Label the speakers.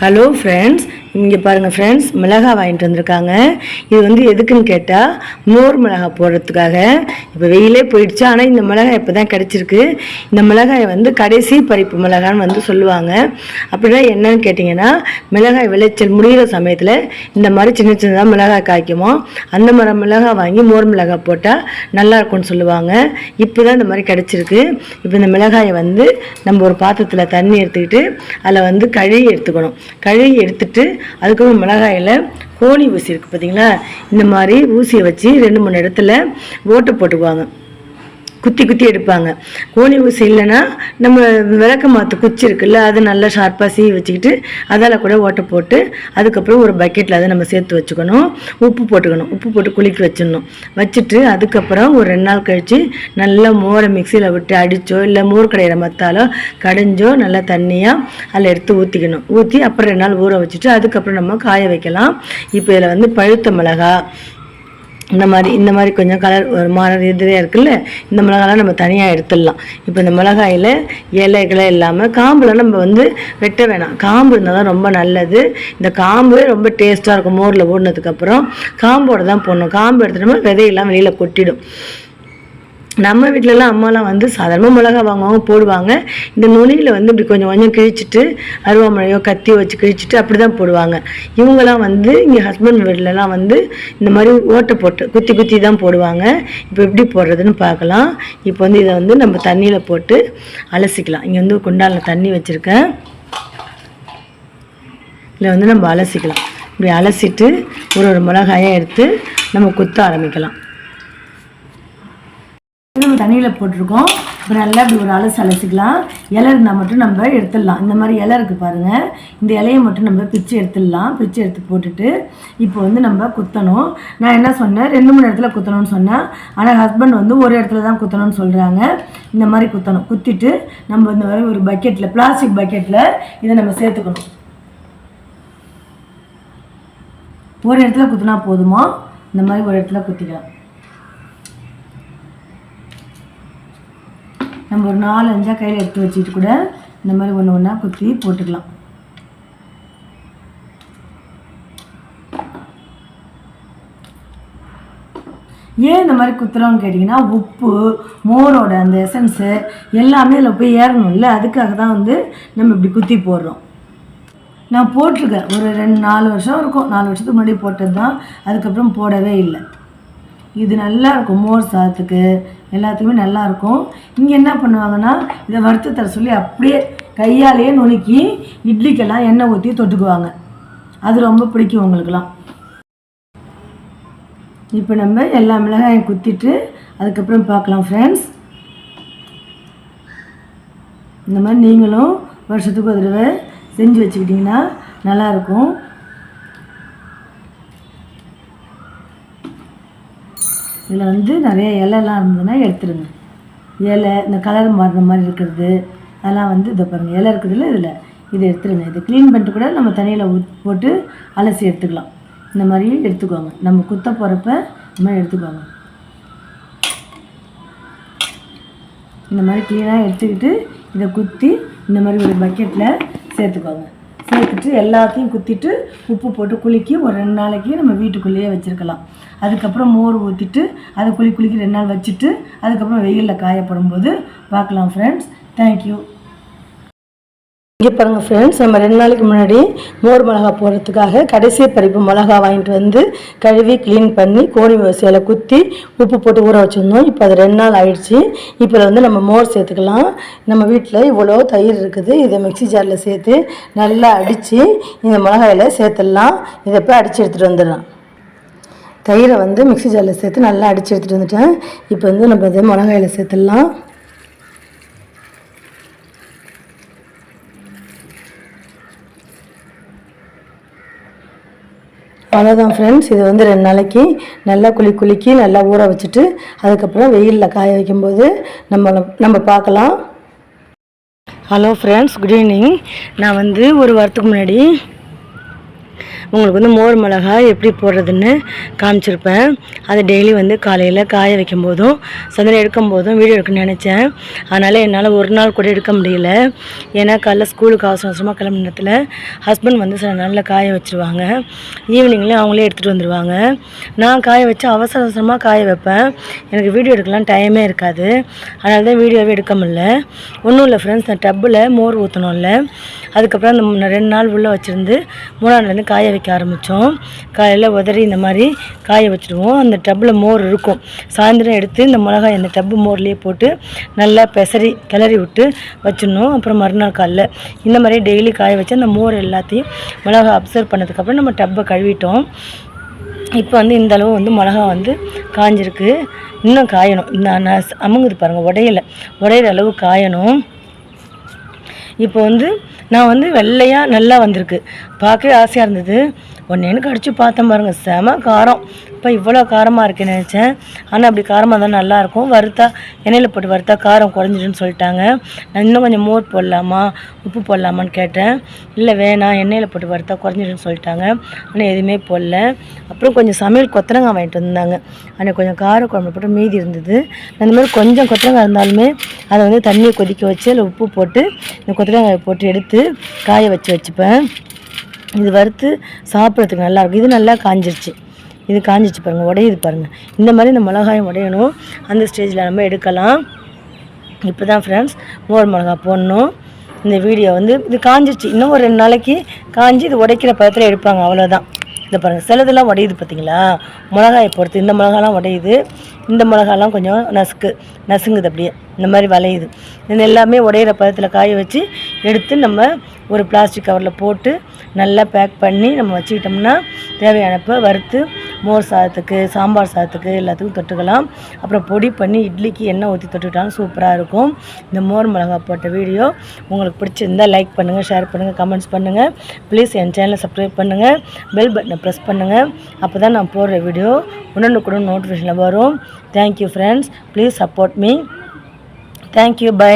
Speaker 1: Hello friends இங்கே பாருங்கள் friends மிளகாய் வாங்கிட்டு வந்திருக்காங்க. இது வந்து எதுக்குன்னு கேட்டால் மோர் மிளகாய் போடுறதுக்காக. இப்போ வெயிலே போயிடுச்சு ஆனால் இந்த மிளகாய் இப்போ தான் கிடச்சிருக்கு. இந்த மிளகாயை வந்து கடைசி பறிப்பு மிளகான்னு வந்து சொல்லுவாங்க. அப்படின்னா என்னன்னு கேட்டிங்கன்னா மிளகாய் விளைச்சல் முடிகிற சமயத்தில் இந்த மாதிரி சின்ன சின்னதாக மிளகாய் காய்க்குமோ அந்த மாதிரி மிளகாய் வாங்கி மோர் மிளகாய் போட்டால் நல்லாயிருக்கும்னு சொல்லுவாங்க. இப்போ தான் இந்த மாதிரி கிடச்சிருக்கு. இப்போ இந்த மிளகாயை வந்து நம்ம ஒரு பாத்திரத்தில் தண்ணி எடுத்துக்கிட்டு அதில் வந்து கழுவி எடுத்துக்கணும். கழுவி எடுத்துகிட்டு அதுக்கப்புறம் மிளகாயில் கோணி ஊசி இருக்குது பார்த்தீங்களா இந்த மாதிரி ஊசியை வச்சு ரெண்டு மூணு இடத்துல ஓட்டை போட்டுக்குவாங்க. குத்தி குத்தி எடுப்பாங்க. கோணி ஊசி இல்லைன்னா நம்ம விளக்க மாற்று குச்சி இருக்குல்ல அது நல்லா ஷார்ப்பாக சீவி வச்சுக்கிட்டு அதால் கூட ஓட்டை போட்டு அதுக்கப்புறம் ஒரு பக்கெட்டில் அதை நம்ம சேர்த்து வச்சுக்கணும். உப்பு போட்டுக்கணும். உப்பு போட்டு குளிக்க வச்சிடணும். வச்சுட்டு அதுக்கப்புறம் ஒரு ரெண்டு நாள் கழித்து நல்லா மோரை மிக்சியில் விட்டு அடித்தோ இல்லை மோர் கடையிற மத்தாலோ கடைஞ்சோ நல்லா தண்ணியாக அதில் எடுத்து ஊற்றிக்கணும் ஊற்றி அப்புறம் ரெண்டு நாள் ஊற வச்சுட்டு அதுக்கப்புறம் நம்ம காய வைக்கலாம். இப்போ இதில் வந்து பழுத்த மிளகா இந்த மாதிரி இந்த மாதிரி கொஞ்சம் கலர் ஒரு மாதிரி இதுவே இருக்குல்ல இந்த மிளகாலாம் நம்ம தனியாக எடுத்துடலாம். இப்போ இந்த மிளகாயில் இலைகளை இல்லாமல் காம்புலாம் நம்ம வந்து வெட்ட வேணாம். காம்பு இருந்தால் தான் ரொம்ப நல்லது. இந்த காம்பு ரொம்ப டேஸ்ட்டாக இருக்கும். மோரில் ஓடினதுக்கப்புறம் காம்போடு தான் போடணும். காம்பு எடுத்துட்டோம்னா விதையெல்லாம் வெளியில் கொட்டிடும். நம்ம வீட்டிலலாம் அம்மாலாம் வந்து சாதாரணமாக மிளகா வாங்குவாங்க போடுவாங்க. இந்த நுனியில் வந்து இப்படி கொஞ்சம் கொஞ்சம் கிழிச்சிட்டு அருவாமனையோ கத்தியோ வச்சு கிழிச்சிட்டு அப்படி தான் போடுவாங்க. இவங்கெல்லாம் வந்து இங்கே ஹஸ்பண்ட் வீட்டிலலாம் வந்து இந்த மாதிரி ஓட்டை போட்டு குத்தி குத்தி தான் போடுவாங்க. இப்போ எப்படி போடுறதுன்னு பார்க்கலாம். இப்போ வந்து இதை வந்து நம்ம தண்ணியில் போட்டு அலசிக்கலாம். இங்கே வந்து குண்டாலில் தண்ணி வச்சுருக்கேன். இதில் வந்து நம்ம அலசிக்கலாம். இப்படி அலசிட்டு ஒரு ஒரு மிளகாயை எடுத்து நம்ம குத்த ஆரம்பிக்கலாம். நம்ம தண்ணியில் போட்டிருக்கோம். இப்போ நல்லா இப்படி ஒரு அலசு அலசிக்கலாம் இலை இருந்தால் மட்டும் நம்ம எடுத்துடலாம். இந்த மாதிரி இலை இருக்குது பாருங்கள் இந்த இலையை மட்டும் நம்ம பிச்சு எடுத்துடலாம். பிச்சு எடுத்து போட்டுட்டு இப்போ வந்து நம்ம குத்தணும். நான் என்ன சொன்னேன்? ரெண்டு மூணு இடத்துல குத்தணும்னு சொன்னேன். ஆனால் ஹஸ்பண்ட் வந்து ஒரு இடத்துல தான் குத்தணும்னு சொல்கிறாங்க இந்த மாதிரி குத்தணும். குத்திட்டு நம்ம இந்த மாதிரி ஒரு பக்கெட்டில் பிளாஸ்டிக் பக்கெட்டில் இதை நம்ம சேர்த்துக்கணும். ஒரு இடத்துல குத்தினா போதுமா? இந்த மாதிரி ஒரு இடத்துல குத்திக்கலாம். நம்ம ஒரு நாலு அஞ்சா கையில் எடுத்து வச்சுட்டு கூட இந்த மாதிரி ஒன்று ஒன்றா குத்தி போட்டுக்கலாம். ஏன் இந்த மாதிரி குத்துறோம்னு கேட்டிங்கன்னா உப்பு மோரோட அந்த எசன்ஸு எல்லாமே அதில் போய் ஏறணும்ல அதுக்காக தான் வந்து நம்ம இப்படி குத்தி போடுறோம். நான் போட்டிருக்கேன். ஒரு ரெண்டு நாலு வருஷம் இருக்கும். நாலு வருஷத்துக்கு முன்னாடி போட்டது தான் அதுக்கப்புறம் போடவே இல்லை. இது நல்லா இருக்கும் மோர் சாதத்துக்கு எல்லாத்துக்குமே நல்லா இருக்கும் இங்கே என்ன பண்ணுவாங்கன்னா இதை வறுத்து தர சொல்லி அப்படியே கையாலேயே நுணுக்கி இட்லிக்கெல்லாம் எண்ணெய் ஊற்றி தொட்டுக்குவாங்க. அது ரொம்ப பிடிக்கும் உங்களுக்குலாம் இப்போ நம்ம எல்லா மிளகாயும் குத்திட்டு அதுக்கப்புறம் பார்க்கலாம் ஃப்ரெண்ட்ஸ் இந்த மாதிரி நீங்களும் வருஷத்துக்கு ஒரு தடவை செஞ்சு வச்சுக்கிட்டிங்கன்னா நல்லாயிருக்கும். இதில் வந்து நிறைய இலைலாம் இருந்ததுன்னா எடுத்துருங்க. இலை இந்த கலர் மாறுற மாதிரி இருக்கிறது அதெல்லாம் வந்து இதை பாருங்கள் இலை இருக்குதுல்ல இதில் இதை எடுத்துருங்க. இதை க்ளீன் பண்ணிட்டு கூட நம்ம தண்ணியில் போட்டு அலசி எடுத்துக்கலாம். இந்த மாதிரி எடுத்துக்கோங்க. நம்ம குத்த போகிறப்ப இந்த மாதிரி எடுத்துக்கோங்க. இந்த மாதிரி க்ளீனாக எடுத்துக்கிட்டு இதை குத்தி இந்த மாதிரி ஒரு பக்கெட்டில் சேர்த்துக்கோங்க. சேர்த்துட்டு எல்லாத்தையும் குத்திட்டு உப்பு போட்டு குலுக்கி ஒரு ரெண்டு நாளைக்கு நம்ம வீட்டுக்குள்ளேயே வச்சுருக்கலாம். அதுக்கப்புறம் மோர் ஊற்றிட்டு அதை குளி குலுக்கி ரெண்டு நாள் வச்சுட்டு அதுக்கப்புறம் வெயிலில் காயப்படும் போது பார்க்கலாம் ஃப்ரெண்ட்ஸ் தேங்க்யூ இங்கே பாருங்கள் ஃப்ரெண்ட்ஸ் நம்ம ரெண்டு நாளைக்கு முன்னாடி மோர் மிளகா போடுறதுக்காக கடைசி பறிப்பு மிளகா வாங்கிட்டு வந்து கழுவி க்ளீன் பண்ணி கோழி வரிசையில் குத்தி உப்பு போட்டு ஊற வச்சுருந்தோம். இப்போ அது ரெண்டு நாள் ஆயிடுச்சு. இப்போ வந்து நம்ம மோர் சேர்த்துக்கலாம். நம்ம வீட்டில் இவ்வளோ தயிர் இருக்குது. இதை மிக்ஸி ஜாரில் சேர்த்து நல்லா அடித்து இந்த மிளகாயில் சேர்த்துடலாம். இதை போய் அடித்து எடுத்துகிட்டு வந்துடலாம். தயிரை வந்து மிக்ஸி ஜாரில் சேர்த்து நல்லா அடித்து எடுத்துகிட்டு வந்துட்டேன். இப்போ வந்து நம்ம இதை மிளகாயில் சேர்த்துடலாம். அவ்வளோதான் ஃப்ரெண்ட்ஸ் இது வந்து ரெண்டு நாளைக்கு நல்லா குளி குலுக்கி நல்லா ஊற வச்சுட்டு அதுக்கப்புறம் வெயிலில் காய வைக்கும்போது நம்ம நம்ம பார்க்கலாம். ஹலோ ஃப்ரெண்ட்ஸ் குட் ஈவினிங் நான் வந்து ஒரு வாரத்துக்கு முன்னாடி உங்களுக்கு வந்து மோர் மிளகாய் எப்படி போடுறதுன்னு காமிச்சிருப்பேன். அதை டெய்லி வந்து காலையில் காய வைக்கும் போதும் சந்தனம் எடுக்கும் போதும் வீடியோ எடுக்கணும்னு நினச்சேன். அதனால் என்னால் ஒரு நாள் கூட எடுக்க முடியல. ஏன்னா காலைல ஸ்கூலுக்கு அவசரம் அவசரமாக கிளம்புன நேரத்தில் ஹஸ்பண்ட் வந்து சில நாளில் காய வச்சுருவாங்க. ஈவினிங்லேயும் அவங்களே எடுத்துகிட்டு வந்துடுவாங்க நான் காய வச்சு அவசர அவசரமாக காய வைப்பேன். எனக்கு வீடியோ எடுக்கலாம் டைமே இருக்காது. அதனால தான் வீடியோவே எடுக்க முடியல. ஒன்றும் இல்லை ஃப்ரெண்ட்ஸ் நான் டப்பில் மோர் ஊற்றணும்ல அதுக்கப்புறம் அந்த ரெண்டு நாள் உள்ளே வச்சுருந்து மூணாண்டுலேருந்து காய வைக்க ஆரம்பித்தோம் காலையில் உதறி இந்த மாதிரி காய வச்சுருவோம் அந்த டப்பில் மோர் இருக்கும். சாயந்தரம் எடுத்து இந்த மிளகாய் இந்த டப்பு மோர்லேயே போட்டு நல்லா பெசரி கிளறி விட்டு வச்சிடணும். அப்புறம் மறுநாள் காலைல இந்த மாதிரி டெய்லி காய வச்சு அந்த மோர் எல்லாத்தையும் மிளகாய் அப்சர்வ் பண்ணதுக்கப்புறம் நம்ம டப்பை கழுவிட்டோம். இப்போ வந்து இந்த அளவு வந்து மிளகா வந்து காஞ்சிருக்கு. இன்னும் காயணும். இந்த நான் அமுங்குது பாருங்கள் உடையலை. உடையிற அளவு காயணும். இப்போ வந்து நான் வந்து வெள்ளையாக நல்லா வந்திருக்கு. பார்க்கவே ஆசையாக இருந்தது. ஒன்றேன்னு கடிச்சு பார்த்தேன் பாருங்கள் செம காரம். இப்போ இவ்வளோ காரமாக இருக்குன்னு நினச்சேன். ஆனால் அப்படி காரமாக இருந்தால் நல்லாயிருக்கும் வறுத்தா எண்ணெயில் போட்டு வறுத்தா காரம் குறைஞ்சிடுன்னு சொல்லிட்டாங்க. நான் இன்னும் கொஞ்சம் மோர் போடலாமா? உப்பு போடலாமான்னு கேட்டேன். இல்லை வேணாம். எண்ணெயில் போட்டு வறுத்தா குறைஞ்சிடுன்னு சொல்லிட்டாங்க. ஆனால் எதுவுமே போடல. அப்புறம் கொஞ்சம் சமையல் கொத்தரங்காய் வாங்கிட்டு வந்தாங்க. ஆனால் கொஞ்சம் கார குழம்பு போட்டு மீதி இருந்தது. அந்த மாதிரி கொஞ்சம் கொத்தரங்காய் இருந்தாலுமே அதை வந்து தண்ணியை கொதிக்க வச்சு அதில் உப்பு போட்டு இந்த கொத்தரங்காயை போட்டு எடுத்து காய வச்சு வச்சுப்பேன். இது வறுத்து சாப்பிட்றதுக்கு நல்லாயிருக்கும். இது நல்லா காஞ்சிருச்சு. இது காஞ்சிச்சு பாருங்கள் உடையுது பாருங்கள் இந்த மாதிரி இந்த மிளகாயம் உடையணும். அந்த ஸ்டேஜில் நம்ம எடுக்கலாம். இப்போ தான் ஃப்ரெண்ட்ஸ் மோர் மிளகா போடணும். இந்த வீடியோ வந்து இது காஞ்சிச்சு இன்னும் ஒரு ரெண்டு நாளைக்கு காஞ்சி இது உடைக்கிற பதத்தில் எடுப்பாங்க. அவ்வளோதான் இந்த பாருங்கள் சிலதெல்லாம் உடையுது பார்த்தீங்களா மிளகாயை பொறுத்து இந்த மிளகாலாம் உடையுது. இந்த மிளகாலாம் கொஞ்சம் நசுக்கு நசுங்குது அப்படியே. இந்த மாதிரி வளையுது. இது எல்லாமே உடையிற பதத்தில் காய வச்சு எடுத்து நம்ம ஒரு பிளாஸ்டிக் கவரில் போட்டு நல்லா பேக் பண்ணி நம்ம வச்சுக்கிட்டோம்னா தேவையானப்போ வறுத்து மோர் சாதத்துக்கு சாம்பார் சாதத்துக்கு எல்லாத்துக்கும் தொட்டுக்கலாம். அப்புறம் பொடி பண்ணி இட்லிக்கு எண்ணெய் ஊற்றி தொட்டுக்கிட்டாலும் சூப்பராக இருக்கும். இந்த மோர் மிளகா போட்ட வீடியோ உங்களுக்கு பிடிச்சிருந்தா லைக் பண்ணுங்கள் ஷேர் பண்ணுங்கள் கமெண்ட்ஸ் பண்ணுங்கள் ப்ளீஸ் என் சேனலை சப்ஸ்கிரைப் பண்ணுங்கள் பெல் பட்டனை ப்ரெஸ் பண்ணுங்கள் அப்போ தான் நான் போடுற வீடியோ உடனுக்குடன் நோட்டிஃபிகேஷனில் வரும். Thank you friends please support me thank you bye